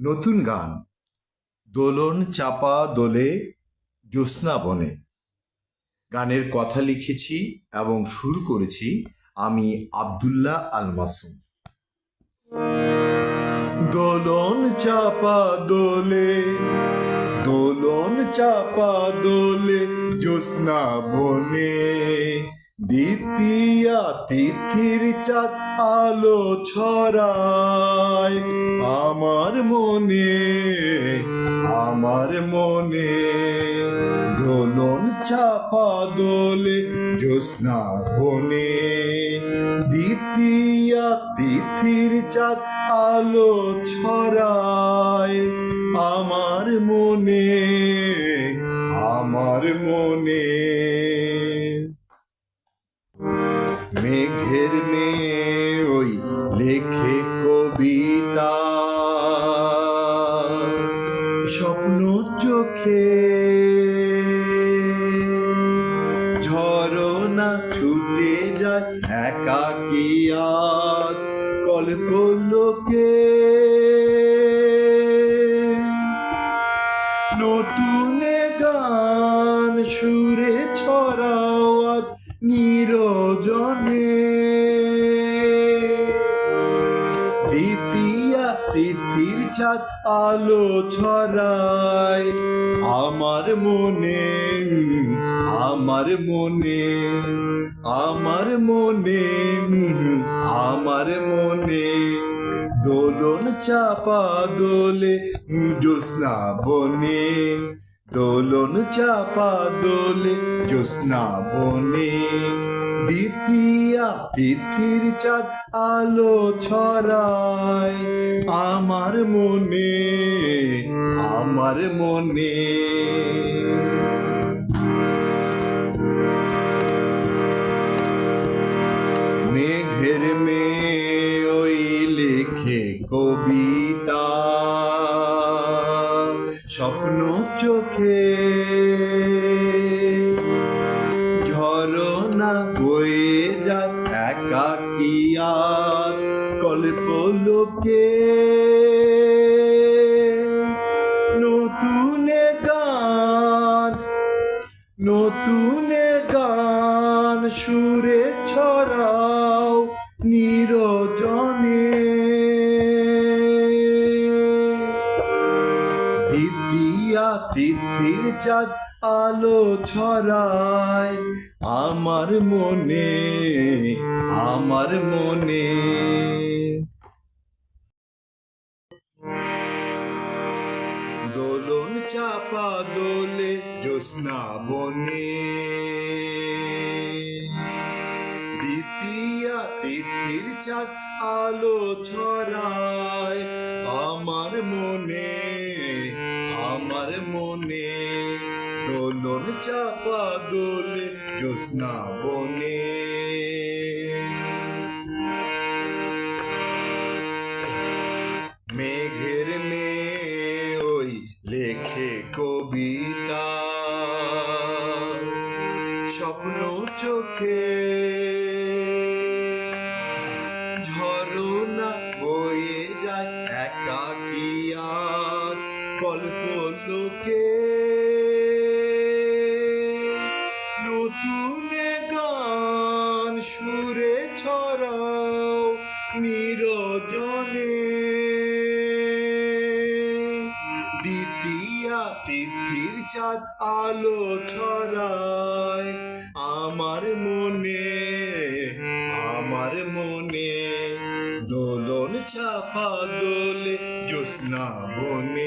নতুন গান। দোলন চাপা দোলে, জ্যোৎস্না বনে। গানের কথা লিখেছি এবং সুর করেছি আমি আবদুল্লাহ আল মাসুম দোলন চাপা দোলে, দোলন চাপা দোলে, জ্যোৎস্না বনে। দ্বিতীয়া তিথির চাঁদ আলো ছড়ায়। আমার মনে আমার মনে দোলন চাপা দোলে জ্যোৎস্না বনে। দ্বিতীয়া তিথির চাঁদ আলো ছড়ায়। আমার মনে আমার মনে লেখে কবিতা। স্বপ্ন চোখে ঝরনা ছুটে যায় একাকি আজ কল্প লোকে নতুন গান সুরে ছড়াওয়ার নিরজনে আলো ছড়ায়। আমার মনে আমার মনে আমার মনে আমার মনে, দোলন চাপা দোলে জোসনা বনে। দোলন চাপা দোলে জ্যোৎস্না বনে। দ্বিতীয়া তিথির চাঁদ আলো ছড়ায় আমার মনে আমার মনে। মেঘের মেয়ে ওই লেখে কবিতা চোখে। ঝরনা বয়ে যায় একাকিয়ার কল্প লোকে। নতুন গান নতুন গান সুরে ছড়াও নিরজনে। দ্বিতীয়া তিথির চাঁদ আলো ছড়ায়। আমার মনে আমার মনে। দোলন চাপা দোলে জ্যোৎস্না বনে। দ্বিতীয়া তিথির চাঁদ আলো ছড়ায়। আমার মনে আমার মনে দোলন চাপা দোলে জ্যোৎস্না বনে। মেঘের মেয়ে ওই লেখে কবিতা। স্বপ্ন চোখে ঝরনা বয়ে যায় একাকিয়া কল্প নতুন গান সুরে ছড়াও নিরজনে। দ্বিতীয়া তিথির চাঁদ আলো ছড়ায় আমার মনে আমার মনে। দোলন চাপা দোলে জ্যোৎস্না বনে